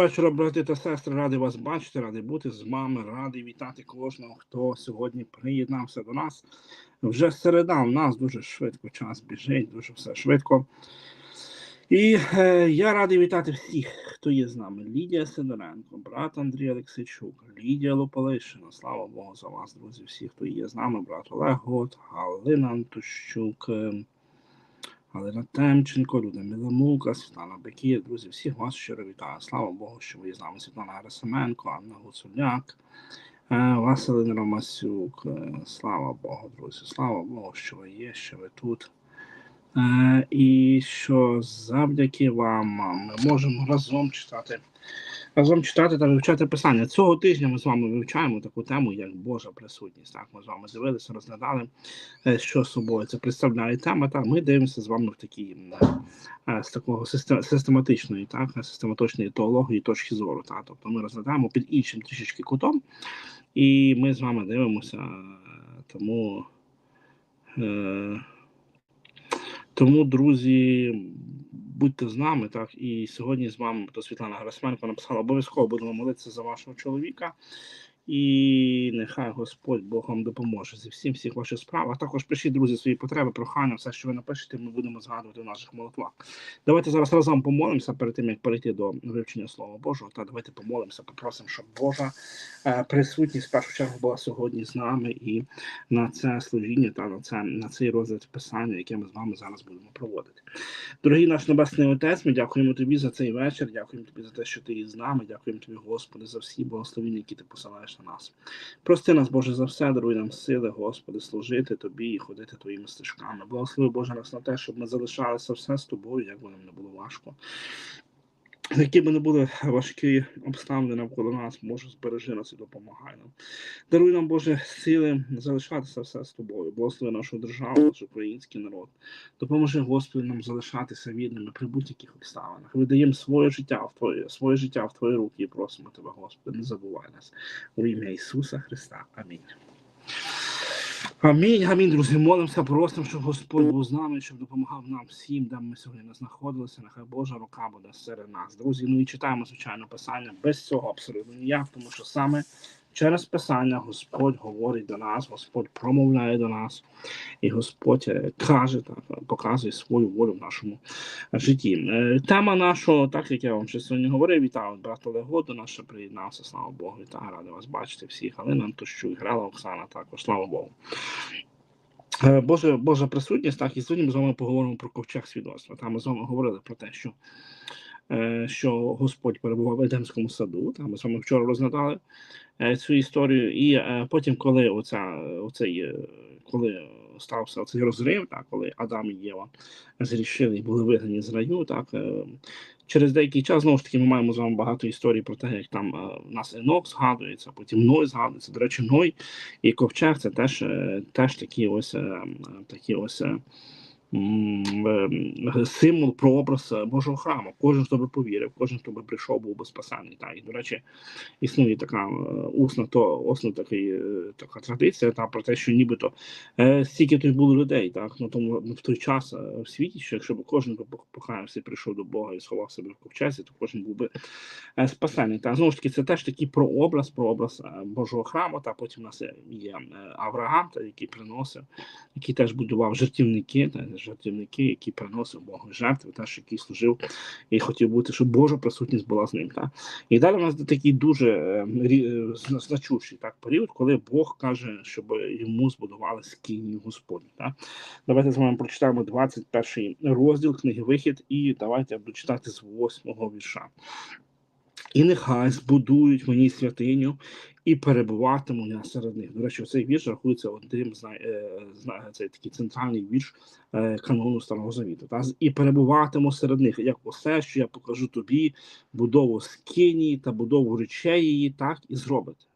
Вечора, брати та сестри. Радий вас бачити, радий бути з вами, радий вітати кожного, хто сьогодні приєднався до нас. Вже середа у нас дуже швидко час біжить, дуже все швидко. І е, я радий вітати всіх, хто є з нами. Лідія Сидоренко, брат Андрій Олексійчук, Лідія Лополишина. Слава Богу за вас, друзі, всі, хто є з нами, брат Олег Гот, Галина Антощук. е, Галина Темченко, Людмила Мука, Світлана Бекір, друзі, всіх вас щиро вітаю. Слава Богу, що ви з нами Світлана Герасименко, Анна Гуцуляк, е, Василин Ромасюк. Е, Слава Богу, друзі, слава Богу, що ви є, що ви тут. Е, І що завдяки вам ми можемо разом читати. Разом читати та вивчати писання. Цього тижня ми з вами вивчаємо таку тему, як Божа присутність. Так, ми з вами дивилися, розглядали е, що собою це представляє тема. Так, ми дивимося з вами в такій е, з такого систематичної, так, систематичної теології точки зору. Так, тобто ми розглядаємо під іншим трішечки кутом, і ми з вами дивимося. Тому, е, тому друзі, будьте з нами. Так, і сьогодні з вами Світлана Грасменко написала обов'язково будемо молитися за вашого чоловіка. І нехай Господь Бог вам допоможе зі всім всіх ваших справах. Також пишіть, друзі, свої потреби, прохання, все, що ви напишете, ми будемо згадувати в наших молитвах. Давайте зараз разом помолимося перед тим, як перейти до вивчення Слова Божого. Та давайте помолимося, попросимо, щоб Божа е, присутність в першу чергу була сьогодні з нами і на це служіння та на це на цей розгляд писання, яке ми з вами зараз будемо проводити. Дорогий наш небесний отець, ми дякуємо тобі за цей вечір. Дякуємо тобі за те, що ти із нами. Дякуємо тобі, Господи, за всі благословення, які ти посилаєш на нас. Прости нас, Боже, за все, даруй нам сили, Господи, служити тобі і ходити твоїми стежками. Благослови Боже нас на те, щоб ми залишалися все з тобою, як би нам не було важко. Б не були важкі обставини навколо нас, Боже, збережи нас і допомагай нам. Даруй нам, Боже, сили залишатися все з тобою. Благослови нашу державу, наш український народ. Допоможи, Господи, нам залишатися вірними при будь-яких обставинах. Видаємо своє життя в Твоє, своє життя в Твої руки і просимо Тебе, Господи, не забувай нас. У ім'я Ісуса Христа. Амінь. Амінь, амінь, друзі. Молимося, просимо, щоб Господь був з нами, щоб допомагав нам всім, де ми сьогодні не знаходилися. Нехай Божа рука буде серед нас. Друзі, ну і читаємо, звичайно, писання без цього абсолютно ніяк, тому що саме через писання Господь говорить до нас, Господь промовляє до нас, і Господь е, каже, так, показує свою волю в нашому житті. Е, Тема нашого, так як я вам ще сьогодні говорив, вітаю брат Олего до нас ще приєднався, слава Богу, вітаю, радий вас бачити всіх. Галина Антощук, Грала Оксана, також, слава Богу. Е, Боже, Божа присутність, так, і сьогодні ми з вами поговоримо про ковчег свідоцтва. Там ми з вами говорили про те, що, що Господь перебував в Едемському саду. Там ми вами вчора розглядали е, цю історію. І е, потім, коли оця, оцей, е, коли стався цей розрив, так, коли Адам і Єва зрішили і були вигнані з раю, так, е, через деякий час знову ж таки ми маємо з вами багато історій про те, як там е, в нас Енок згадується, потім Ной згадується. До речі, Ной і ковчег це теж, е, теж такі ось е, такі ось. Е, е, Символ, прообраз е, Божого храму. Кожен, хто би повірив, кожен, хто би прийшов, був би спасений. Так. І, до речі, існує така е, усна, то усна такий, е, така традиція та, про те, що нібито е, стільки тут було людей, так, ну, тому в той час в світі, що якщо б кожен покаявся, прийшов до Бога і сховав себе в ковчезі, то кожен був би е, спасений. Та знову ж таки, це теж такий прообраз, прообраз Божого храму. Та потім у нас є- Авраам, та, який приносив, який теж будував жертівники, та жертівники, які приносив Богу жертви, теж який служив і хотів бути, щоб Божа присутність була з ним. Та. І далі у нас такий дуже е, рі- е, зна- значущий так період, коли Бог каже, щоб йому збудували скинію Господню. Так. Давайте з вами прочитаємо 21 розділ книги Вихід, і давайте я буду читати з 8 вірша. І нехай збудують мені святиню і перебуватиму я серед них. До речі, цей вірш рахується одним з най, е, цей такий центральний вірш е, канону Старого Завіту. Та? І перебуватиму серед них, як усе, що я покажу тобі, будову скині та будову речей так і зробите.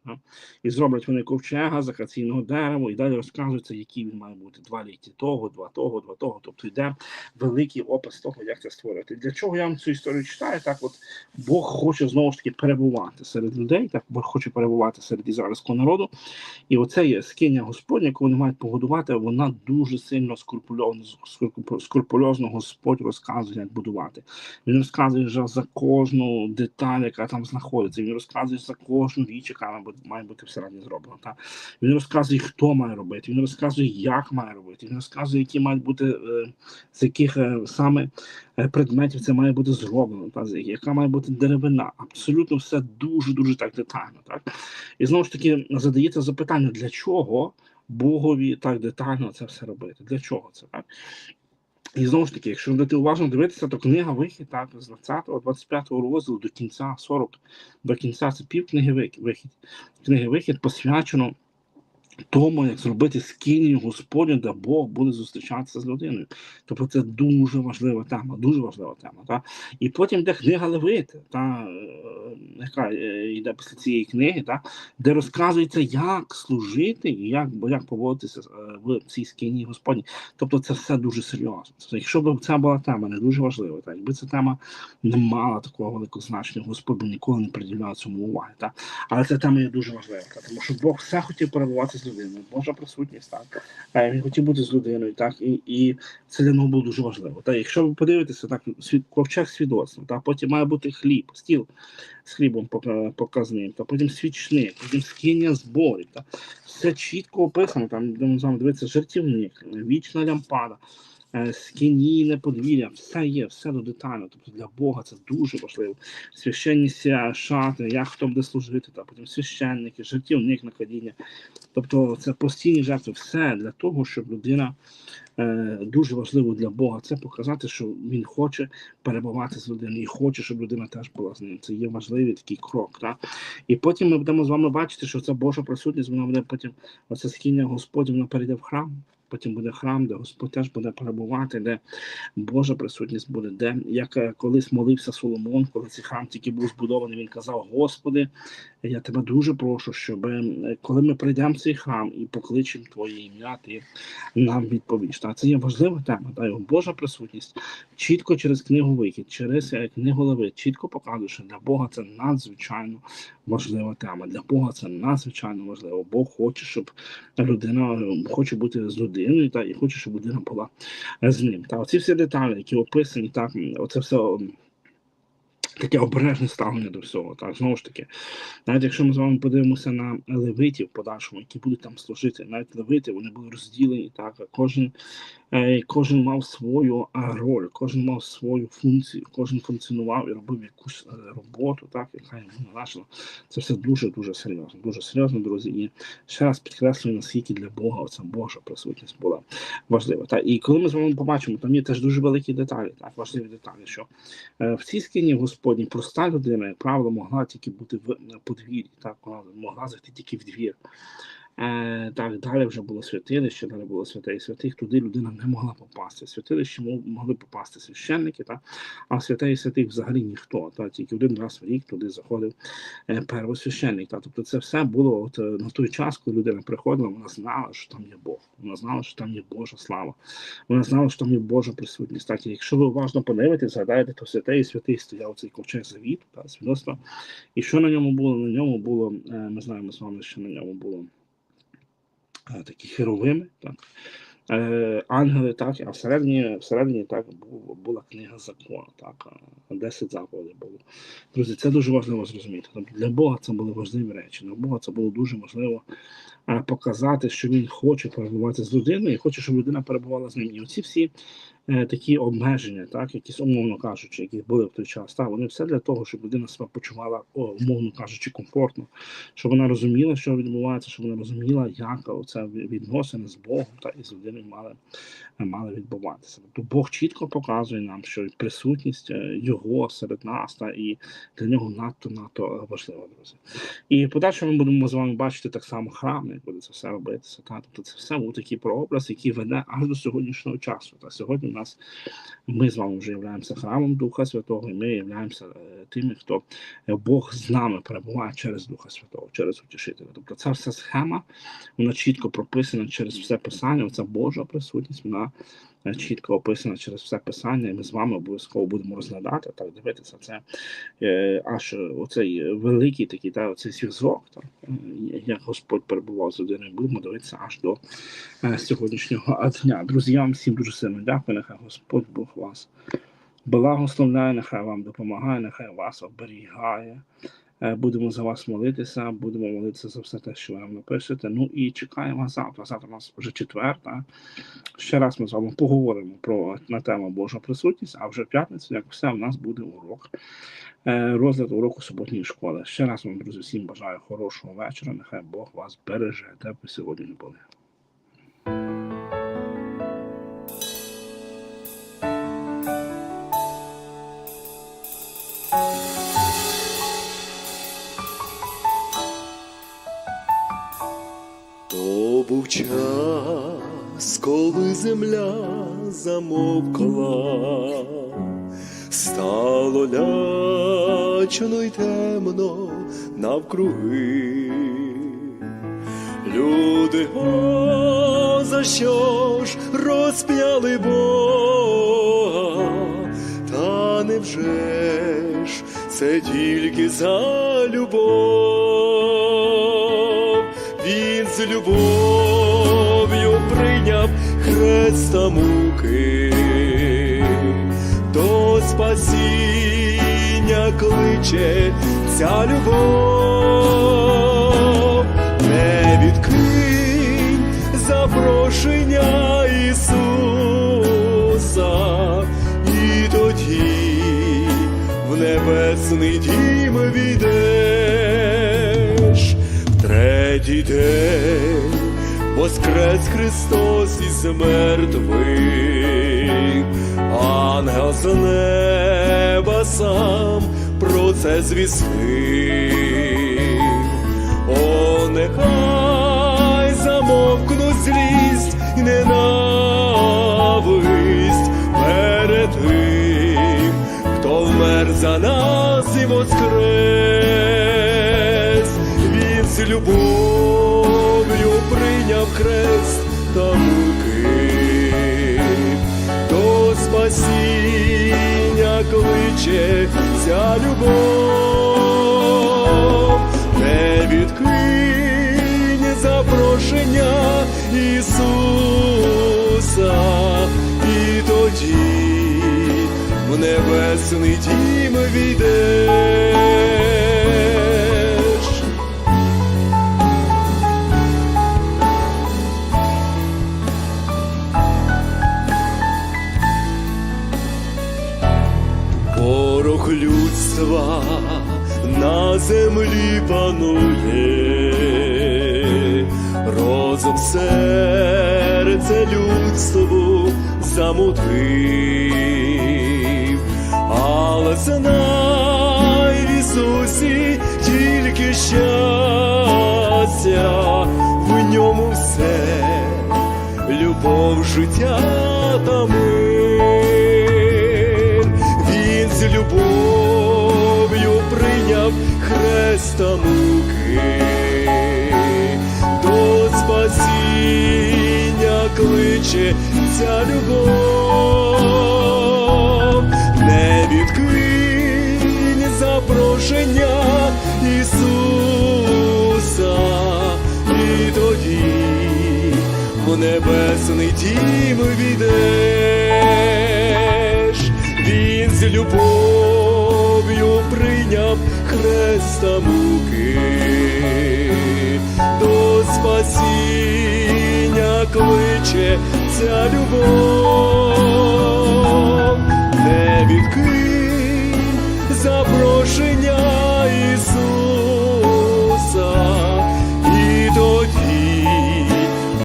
І зроблять вони ковчега з акаційного дерева, і далі розказується, який він має бути. Два літі того, два того, два того. Тобто йде великий опис того, як це створити. Для чого я вам цю історію читаю? Так, от Бог хоче знову ж таки перебувати серед людей, так Бог хоче перебувати серед ізраїльського народу. І оце є скиня Господня, яку вони мають погодувати, вона дуже сильно скрупульозно, скрупульозно Господь розказує, як будувати. Він розказує вже за кожну деталь, яка там знаходиться. Він розказує за кожну річ, яка бути- має бути всередині зроблена. Так? Він розказує, хто має робити, він розказує, як має робити, він розказує, які мають бути е, з яких е, саме е, предметів це має бути зроблено, та, яка має бути деревина. Абсолютно все дуже дуже так детально. Так? І знову ж таки задається запитання, для чого Богові так детально це все робити? Для чого це так? І знову ж таки, якщо будете уважно дивитися, то книга вихід так, з 20 25 розділу до кінця 40, до кінця це пів книги вихід. Книги вихід посвячено тому, як зробити скинію Господню, де Бог буде зустрічатися з людиною. Тобто це дуже важлива тема, дуже важлива тема. Та? І потім йде книга Левити, та, е, яка е, йде після цієї книги, та, де розказується, як служити і як, як поводитися е, в цій скині Господній. Тобто це все дуже серйозно. Тобто, якщо б це була тема не дуже важлива, так, якби ця тема не мала такого великого значення, Господь би ніколи не приділяв цьому уваги. Так? Але ця тема є дуже важлива, так, тому що Бог все хотів перебувати з людиною, Божа присутність, так. Е, Він хотів бути з людиною, так, і, і це для нього було дуже важливо. Так, якщо ви подивитеся, так, ковчег свідоцтва, так, потім має бути хліб, стіл з хлібом показним, та потім свічник, потім скиння зборів. Так. Все чітко описано, там з вами дивитися жертівник, вічна лямпада, скинійне подвір'я, все є, все до детально. Тобто для Бога це дуже важливо. Священні ся- шати, як хто буде служити, та потім священники, жертівник на кадіння. Тобто це постійні жертви, все для того, щоб людина е, дуже важливо для Бога це показати, що він хоче перебувати з людиною і хоче, щоб людина теж була з ним. Це є важливий такий крок. Так? І потім ми будемо з вами бачити, що ця Божа присутність, вона буде потім, оце скіння Господь, вона перейде в храм. Потім буде храм, де Господь теж буде перебувати, де Божа присутність буде, де як е, колись молився Соломон, коли цей храм тільки був збудований, він казав: Господи, я тебе дуже прошу, щоб е, коли ми прийдемо в цей храм і покличемо Твоє ім'я, ти нам відповіш. Та це є важлива тема. Та його Божа присутність чітко через книгу вихід, через е, книгу Левит, чітко показує, що для Бога це надзвичайно важлива тема. Для Бога це надзвичайно важливо. Бог хоче, щоб людина е, хоче бути з людиною, та і хоче, щоб людина була з ним. Та оці всі деталі, які описані, так оце все. Таке обережне ставлення до всього. Так, знову ж таки, навіть якщо ми з вами подивимося на левитів подальшому, які будуть там служити, навіть левити вони були розділені, так, кожен, е, кожен мав свою е, роль, кожен мав свою функцію, кожен функціонував і робив якусь е, роботу, так, яка йому належала. Це все дуже дуже серйозно, дуже серйозно, друзі. І ще раз підкреслюю, наскільки для Бога оця Божа присутність була важлива. Так, і коли ми з вами побачимо, там є теж дуже великі деталі, так, важливі деталі, що В цій скині Господній проста людина, як правило, могла тільки бути в подвір'ї, так вона могла зайти тільки в двір. Е, так, далі вже було святилище, далі було святе і святих, туди людина не могла попасти. Святилище могли попасти священники, так, а в і святих взагалі ніхто. Так, тільки один раз в рік туди заходив е, первосвященник. Так. Тобто це все було от, е, на той час, коли людина приходила, вона знала, що там є Бог, вона знала, що там є Божа слава, вона знала, що там є Божа присутність. Так, і якщо ви уважно подивитесь, згадаєте, то святе і святий стояв цей ковчег завіт, та, свідоцтва. І що на ньому було? На ньому було, ми знаємо з вами, що на ньому було такі херовими, так. Е, ангели, так, а всередині, всередині так бу- була книга закону, так, е, 10 заповідей було. Друзі, це дуже важливо зрозуміти. Для Бога це були важливі речі. Для Бога це було дуже важливо е, показати, що він хоче перебувати з людиною і хоче, щоб людина перебувала з ним. І оці всі е, такі обмеження, так, якісь умовно кажучи, які були в той час, так, вони все для того, щоб людина себе почувала, умовно кажучи, комфортно, щоб вона розуміла, що відбувається, щоб вона розуміла, як це відносини з Богом та і з людиною мали, мали відбуватися. Тобто Бог чітко показує нам, що присутність е, його серед нас, та і для нього надто надто важлива, друзі. І в подальшому ми будемо з вами бачити так само храм, як буде це все робитися. Та? Тобто це все був такий прообраз, який веде аж до сьогоднішнього часу. Та сьогодні у нас ми з вами вже являємося храмом Духа Святого, і ми являємося е, тими, хто е, Бог з нами перебуває через Духа Святого, через утішителя. Тобто ця вся схема, вона чітко прописана через все писання. Ця Божа присутність, вона чітко описана через все писання, і ми з вами обов'язково будемо розглядати так, дивитися це е, аж оцей великий такий та оцей зв'язок, як Господь перебував з людиною. Будемо дивитися аж до е, сьогоднішнього дня. Друзі, я вам всім дуже сильно дякую. Нехай Господь Бог вас благословляє, нехай вам допомагає, нехай вас оберігає. Е, Будемо за вас молитися, будемо молитися за все те, що ви нам напишете. Ну і чекаємо завтра. Завтра у нас вже четверта. Ще раз ми з вами поговоримо про на тему Божа присутність, а вже в п'ятницю, як все, у нас буде урок. е, Розгляд уроку суботньої школи. Ще раз вам, друзі, всім бажаю хорошого вечора. Нехай Бог вас береже, де б ви сьогодні не були. Час, коли земля замовкла, стало лячно й темно навкруги. Люди, о, за що ж розп'яли Бога, та невже ж це тільки за любов? Він з любов'ю прийняв хреста муки, до спасіння кличе ця любов, не відкинь запрошення Ісуса, і тоді в небесний дім війдеш. Третій день воскрес Христос із мертвих, ангел з неба сам про це звістив. О, нехай замовкнуть злість і ненависть перед тим, хто вмер за нас і воскрес, він з любов'ю прийняв хрест та муки, до спасіння кличе ця любов, не відкинь запрошення Ісуса, і тоді в небесний дім війдеш. Людства на землі панує, розум серце людству замутив, але знай в Ісусі тільки щастя, в ньому все, любов, життя та мир. Хреста муки, до спасіння кличе ця любов, не відкинь запрошення Ісуса, і тоді в небесний дім війдеш, він з любов'ю прийняв хреста муки до спасіння кличе ця любов, не відкинь запрошення.